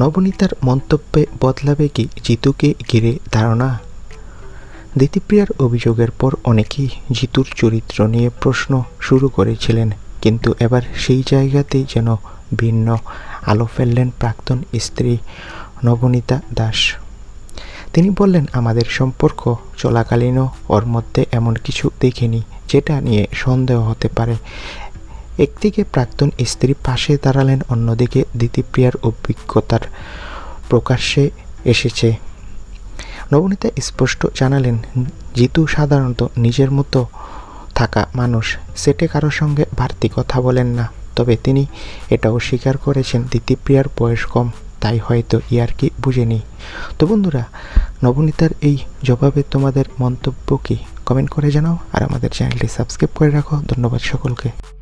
নবনীতার মন্তব্যে বদলাবে কি জিতুকে ঘিরে ধারণা? দিতিপ্রিয়ার অভিযোগের পর অনেকেই জিতুর চরিত্র নিয়ে প্রশ্ন শুরু করেছিলেন, কিন্তু এবার সেই জায়গাতেই যেন ভিন্ন আলো ফেললেন প্রাক্তন স্ত্রী নবনীতা দাস। তিনি বললেন, আমাদের সম্পর্ক চলাকালীনও ওর মধ্যে এমন কিছু দেখিনি, যেটা নিয়ে সন্দেহ হতে পারে। একদিকে প্রাক্তন স্ত্রী পাশে দাঁড়ালেন, অন্যদিকে দিতিপ্রিয়ার অভিজ্ঞতার প্রকাশ্যে এসেছে। নবনীতা স্পষ্ট জানালেন, জিতু সাধারণত নিজের মতো থাকা মানুষ, সেটে কারোর সঙ্গে বাড়তি কথা বলেন না। তবে তিনি এটাও স্বীকার করেছেন দিতিপ্রিয়ার বয়স কম, তাই হয়তো ইয়ারকি বুঝেনি। তো বন্ধুরা, নবনীতার এই জবাবে তোমাদের মন্তব্য কি? কমেন্ট করে জানাও, আর আমাদের চ্যানেলটি সাবস্ক্রাইব করে রাখো। ধন্যবাদ সকলকে।